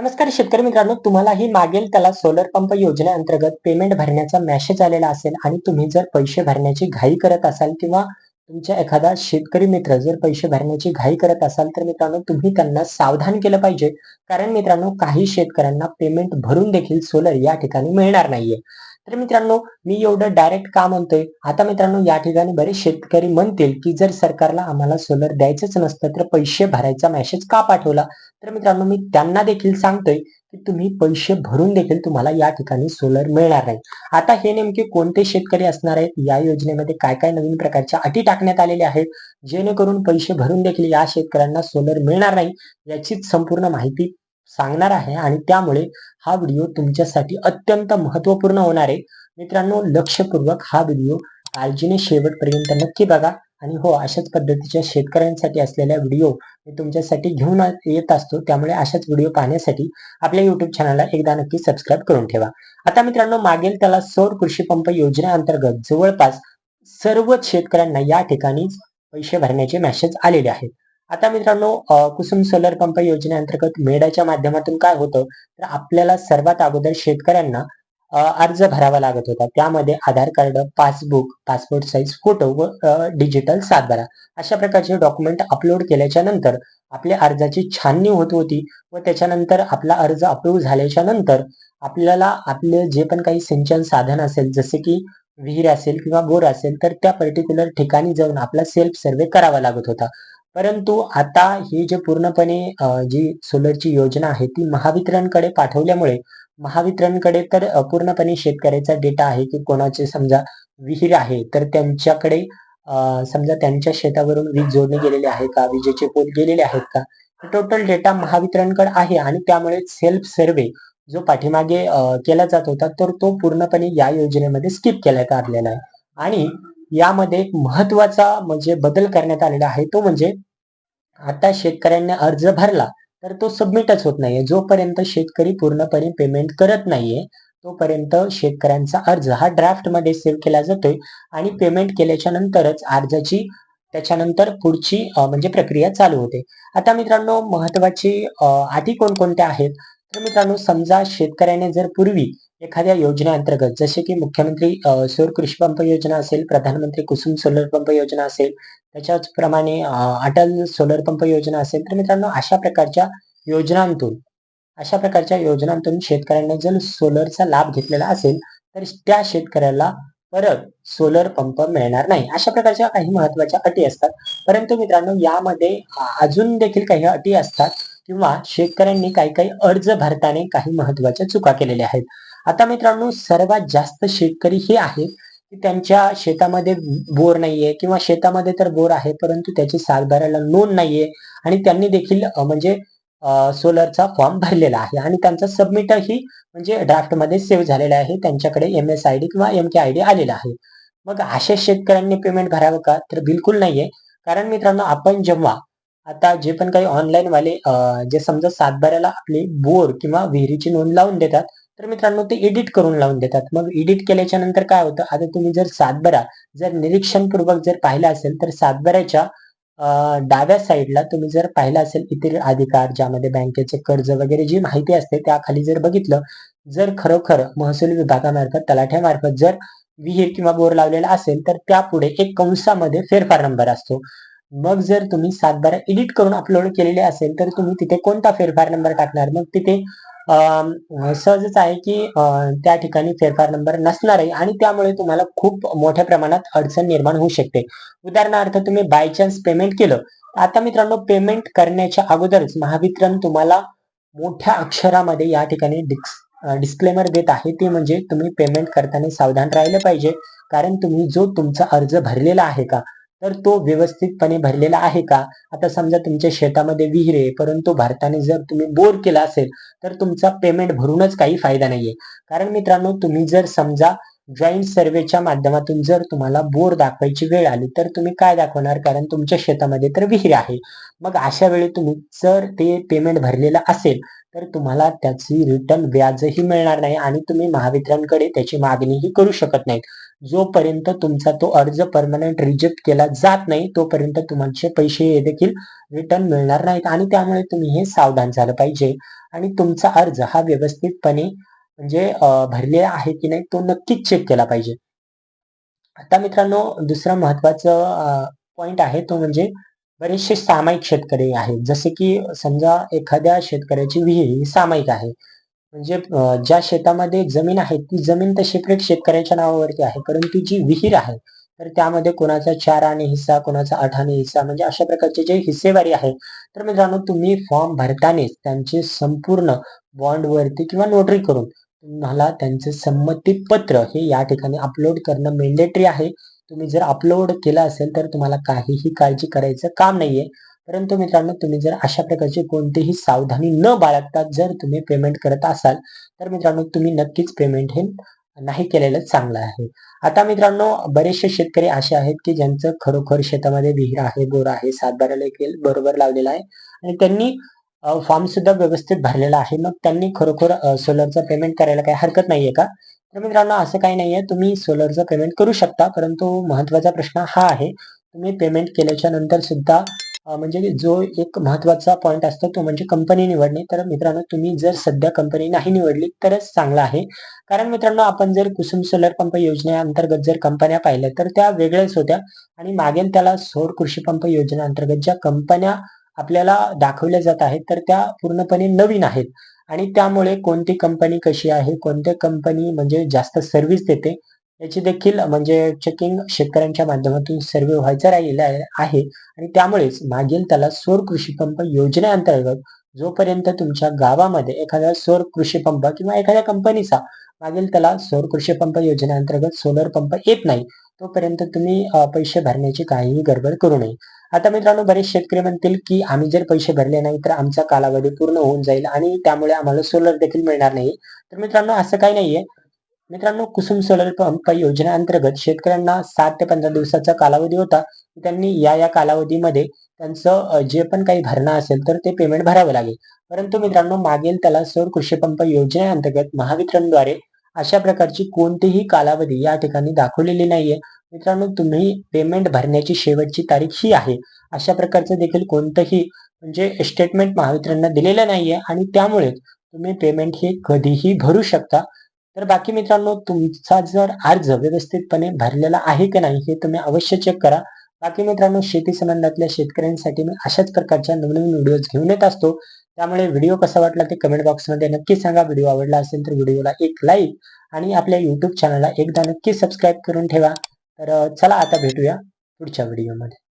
नमस्कार शेतकरी मित्रांनो तुम्हालाही मागेल त्याला सोलर पंप योजनेअंतर्गत पेमेंट भरण्याचा मेसेज आलेला असेल आणि तुम्ही जर पैसे भरण्याची घाई करत असाल किंवा तुमच्या एखादा शेतकरी मित्र जर पैसे भरण्याची घाई करत असाल तर मित्रांनो तुम्ही त्यांना सावधान केलं पाहिजे. कारण मित्रांनो काही शेतकऱ्यांना पेमेंट भरून देखील सोलर या ठिकाणी मिळणार नाहीये. तर मित्रांनो मी एवढं डायरेक्ट का म्हणतोय? आता मित्रांनो या ठिकाणी बरेच शेतकरी म्हणतील की जर सरकारला आम्हाला सोलर द्यायचंच नसतं तर पैसे भरायचा मेसेज का पाठवला? तर मित्रांनो मी त्यांना देखील सांगतोय की तुम्ही पैसे भरून देखील तुम्हाला या ठिकाणी सोलर मिळणार नाही. आता हे नेमके कोणते शेतकरी असणार आहेत? या योजनेमध्ये काय काय नवीन प्रकारच्या अटी टाकण्यात आलेल्या आहेत? जेणेकरून पैसे भरून देखील या शेतकऱ्यांना सोलर मिळणार नाही याचीच संपूर्ण माहिती सांगणार आहे आणि त्यामुळे हा व्हिडिओ तुमच्यासाठी अत्यंत महत्त्वपूर्ण होणार आहे. मित्रांनो लक्षपूर्वक हा व्हिडिओ काळजीने शेवटपर्यंत नक्की बघा. आणि हो अशाच पद्धतीच्या शेतकऱ्यांसाठी असलेल्या व्हिडिओ मी तुमच्यासाठी घेऊन येत असतो. त्यामुळे अशाच व्हिडिओ पाहण्यासाठी आपल्या युट्यूब चॅनलला एकदा नक्की सबस्क्राईब करून ठेवा. आता मित्रांनो मागेल त्याला सौर कृषी पंप योजनेअंतर्गत जवळपास सर्वच शेतकऱ्यांना या ठिकाणी पैसे भरण्याचे मेसेज आलेले आहेत. आता मित्रांनो कुसुम सोलर पंप योजनेअंतर्गत मेडाच्या माध्यमातून काय होतं? तर आपल्याला सर्वात अगोदर शेतकऱ्यांना अर्ज भरावा लागत होता. त्यामध्ये Aadhaar card passbook passport size photo व डिजिटल सातबारा अशा प्रकारचे डॉक्युमेंट अपलोड केल्याच्यानंतर आपल्या अर्जाची छाननी होत होती व त्याच्यानंतर आपला अर्ज अप्रूव्ह झाल्याच्यानंतर आपल्याला आपले जे पण काही सिंचन साधन असेल जसे की विहीर असेल किंवा बोर असेल तर त्या पर्टिक्युलर ठिकाणी जाऊन आपला सेल्फ सर्वे करावा लागत होता. परंतु आता ही जे पूर्णपणे जी सोलरची योजना आहे ती महावितरणकडे पाठवल्यामुळे महावितरणकडे तर पूर्णपणे शेतकऱ्याचा डेटा आहे की कोणाचे समजा विहीर आहे तर त्यांच्याकडे समजा त्यांच्या शेतावरून वीज जोडणी गेलेली आहे का विजेचे पोल गेलेले आहेत का टोटल डेटा महावितरणकडे आहे आणि त्यामुळे सेल्फ सर्वे जो पाठीमागे केला जात होता तर तो पूर्णपणे या योजनेमध्ये स्किप केला आपल्याला आहे. आणि यामध्ये एक महत्त्वाचा म्हणजे बदल करण्यात आलेला आहे. तो म्हणजे आता शेतकऱ्यांनी अर्ज भरला तर तो सबमिटच होत नाहीये. जोपर्यंत शेतकरी पूर्णपणे पेमेंट करत नाहीये तोपर्यंत शेतकऱ्यांचा अर्ज हा ड्राफ्टमध्ये सेव्ह केला जातोय आणि पेमेंट केल्याच्या नंतरच अर्जाची त्याच्यानंतर पुढची म्हणजे प्रक्रिया चालू होते. आता मित्रांनो महत्वाची आधी कोणकोणत्या आहेत? तर मित्रांनो समजा शेतकऱ्याने जर पूर्वी एखाद्या योजनेअंतर्गत जसे की मुख्यमंत्री सौर कृषी पंप योजना असेल प्रधानमंत्री कुसुम सोलर पंप योजना असेल त्याच्याचप्रमाणे अटल सोलर पंप योजना असेल तर मित्रांनो अशा प्रकारच्या योजनांतून अशा प्रकारच्या योजनांतून शेतकऱ्यांनी जर सोलरचा लाभ घेतलेला असेल तर त्या शेतकऱ्याला परत सोलर पंप मिळणार नाही. अशा प्रकारच्या काही महत्त्वाच्या अटी असतात. परंतु मित्रांनो यामध्ये अजून देखील काही अटी असतात. किंवा शेतकऱ्यांनी काही काही अर्ज भरताना काही महत्त्वाच्या चुका केलेल्या आहेत. आता मित्रांनो सर्वात जास्त शेतकरी हे आहेत की त्यांच्या शेतामध्ये बोर नाहीये किंवा शेतामध्ये तर बोर आहे परंतु त्याची सातबाऱ्याला नोंद नाहीये आणि त्यांनी देखील म्हणजे सोलरचा फॉर्म भरलेला आहे आणि त्यांचा सबमिटही म्हणजे ड्राफ्टमध्ये सेव्ह झालेला आहे. त्यांच्याकडे एम एस आय डी किंवा एम के आय डी आलेला आहे. मग अशा शेतकऱ्यांनी पेमेंट भरावं का? तर बिलकुल नाहीये. कारण मित्रांनो आपण जेव्हा आता जे पण काही ऑनलाईन वाले जे समजा सातबाऱ्याला आपली बोर किंवा विहिरीची नोंद लावून देतात तर मित्रांनो ते एडिट करून लावून देतात. मग एडिट केल्याच्यानंतर काय होतं? आता तुम्ही जर सातबारा जर निरीक्षणपूर्वक जर पाहिला असेल तर सातबाऱ्याच्या डाव्या साईडला तुम्ही जर पाहिलं असेल इतर अधिकार ज्यामध्ये बँकेचे कर्ज वगैरे जी माहिती असते त्याखाली जर बघितलं जर खरोखर महसूल विभागामार्फत तलाठ्यामार्फत जर विहीर किंवा बोर लावलेला असेल तर त्यापुढे एक कंसामध्ये फेरफार नंबर असतो. मग जर तुम्ही सातबारा एडिट करून अपलोड केलेले असेल तर तुम्ही तिथे कोणता फेरफार नंबर टाकणार? मग तिथे सहजच आहे की त्या ठिकाणी फेरफार नंबर नसणार आहे आणि त्यामुळे तुम्हाला खूप मोठ्या प्रमाणात अडचण निर्माण होऊ शकते. उदाहरणार्थ तुम्ही बाय चान्स पेमेंट केलं. आता मित्रांनो पेमेंट करण्याच्या अगोदरच महावितरण तुम्हाला मोठ्या अक्षरामध्ये या ठिकाणी डिस्क्लेमर देत आहे. ते म्हणजे तुम्ही पेमेंट करताना सावधान राहिलं पाहिजे. कारण तुम्ही जो तुमचा अर्ज भरलेला आहे का? तर तो व्यवस्थितपणे भरलेला आहे का? आता समजा तुमच्या शेतामध्ये विहीर आहे परंतु भारताने जर तुम्ही बोर केला असेल तर तुमचा पेमेंट भरूनच काही फायदा नाहीये. कारण मित्रांनो तुम्ही जर समजा जॉईंट सर्वेच्या माध्यमातून जर तुम्हाला बोर दाखवायची वेळ आली तर तुम्ही काय दाखवणार? कारण तुमच्या शेतामध्ये तर विहीर आहे. मग अशा वेळी तुम्ही जर ते पेमेंट भरलेलं असेल तर तुम्हाला त्याची रिटर्न व्याजही मिळणार नाही आणि तुम्ही महावितरणकडे त्याची मागणीही करू शकत नाही जोपर्यंत तुमचा तो अर्ज परमनंट रिजेक्ट केला जात नाही तोपर्यंत तुमचे पैसे हे देखील रिटर्न मिळणार नाहीत आणि त्यामुळे तुम्ही हे सावधान झालं पाहिजे. आणि तुमचा अर्ज हा व्यवस्थितपणे म्हणजे भरलेला आहे की नाही तो नक्कीच चेक केला पाहिजे. आता मित्रांनो दुसरा महत्वाचं पॉइंट आहे तो म्हणजे बरेचसे सामायिक शेतकरी आहेत. जसे की समजा एखाद्या शेतकऱ्याची विहीर ही सामायिक आहे. म्हणजे ज्या शेतामध्ये जमीन आहे ती जमीन तर सेपरेट शेतकऱ्याच्या नावावरती आहे. परंतु जी विहीर आहे तर त्यामध्ये कोणाचा चार आणि हिस्सा कोणाचा आठ आणि हिस्सा म्हणजे अशा प्रकारचे जे हिस्सेवारी आहे तर मित्रांनो तुम्ही फॉर्म भरतानेच त्यांचे संपूर्ण बॉन्डवरती किंवा नोटरी करून तुम्हाला त्यांचं संमती पत्र हे या ठिकाणी अपलोड करणं मेंडेटरी आहे. तुम्ही जर अपलोड केलं असेल तर तुम्हाला काहीही काळजी करायचं काम नाहीये. परंतु मित्रांनो तुम्ही जर अशा प्रकारची कोणतीही सावधानी न बाळगता जर तुम्ही पेमेंट करत असाल तर मित्रांनो तुम्ही नक्कीच पेमेंट हे नाही केलेलं चांगलं आहे. आता मित्रांनो बरेचसे शेतकरी असे आहेत की ज्यांचं खरोखर शेतामध्ये विहीर आहे बोर आहे सातबारा देखील बरोबर लावलेला आहे. आणि त्यांनी फॉर्म सुद्धा व्यवस्थित भरलेला आहे. मग त्यांनी खरोखर सोलरचं पेमेंट करायला काही हरकत नाहीये का? तर मित्रांनो असं काही नाहीये. तुम्ही सोलरचं पेमेंट करू शकता परंतु महत्त्वाचा प्रश्न हा आहे तुम्ही पेमेंट केल्याच्यानंतर सुद्धा म्हणजे जो एक महत्त्वाचा पॉईंट असतो तो म्हणजे कंपनी निवडणे. तर मित्रांनो तुम्ही जर सध्या कंपनी नाही निवडली तरच चांगला आहे. कारण मित्रांनो आपण जर कुसुम सोलर पंप योजनेअंतर्गत जर कंपन्या पाहिल्या तर त्या वेगळ्याच होत्या. आणि मागेल त्याला सौर कृषी पंप योजनेअंतर्गत ज्या कंपन्या आपल्याला दाखवल्या जात आहेत तर त्या पूर्णपणे नवीन आहेत. आणि त्यामुळे कोणती कंपनी कशी आहे कोणत्या कंपनी म्हणजे जास्त सर्व्हिस देते याची देखील म्हणजे चेकिंग शेतकऱ्यांच्या माध्यमातून सर्वे व्हायचा राहिलेला आहे. आणि त्यामुळेच मागील त्याला सौर कृषी पंप योजनेअंतर्गत जोपर्यंत तुमच्या गावामध्ये एखादा सौर कृषी पंप किंवा एखाद्या कंपनीचा मागील त्याला सौर कृषी पंप योजनेअंतर्गत सोलर पंप येत नाही तोपर्यंत तुम्ही पैसे भरण्याची काहीही गडबड करू नये. आता मित्रांनो बरेच शेतकरी म्हणतील की आम्ही जर पैसे भरले नाही तर आमचा कालावधी पूर्ण होऊन जाईल आणि त्यामुळे आम्हाला सोलर देखील मिळणार नाही. तर मित्रांनो असं काही नाहीये. मित्रांनो कुसुम सोलर पंप योजनेअंतर्गत शेतकऱ्यांना सात ते पंधरा दिवसाचा कालावधी होता. त्यांनी या या कालावधीमध्ये त्यांचं जे पण काही भरणं असेल तर ते पेमेंट भरावं लागेल. परंतु मित्रांनो मागेल त्याला सौर कृषी पंप योजनेअंतर्गत महावितरणद्वारे अशा प्रकारची कोणतीही कालावधी या ठिकाणी दाखवलेली नाहीये. मित्रांनो तुम्ही पेमेंट भरण्याची शेवटची तारीख ही आहे. अशा प्रकारचं देखील कोणतंही म्हणजे स्टेटमेंट महावितरणनं दिलेलं नाहीये आणि त्यामुळे तुम्ही पेमेंट हे कधीही भरू शकता. तर बाकी मित्रांनो तुमचा जर अर्ज व्यवस्थितपणे भरलेला आहे की नाही हे तुम्ही अवश्य चेक करा. बाकी मित्रांनो शेती संबंधातल्या शेतकऱ्यांसाठी मी अशाच प्रकारच्या नवनवीन व्हिडिओज घेऊन येत असतो. त्यामुळे व्हिडिओ कसा वाटला ते कमेंट बॉक्समध्ये नक्की सांगा. व्हिडिओ आवडला असेल तर व्हिडिओला एक लाईक आणि आपल्या युट्यूब चॅनलला एकदा नक्की सबस्क्राईब करून ठेवा. तर चला आता भेटूया पुढच्या व्हिडिओमध्ये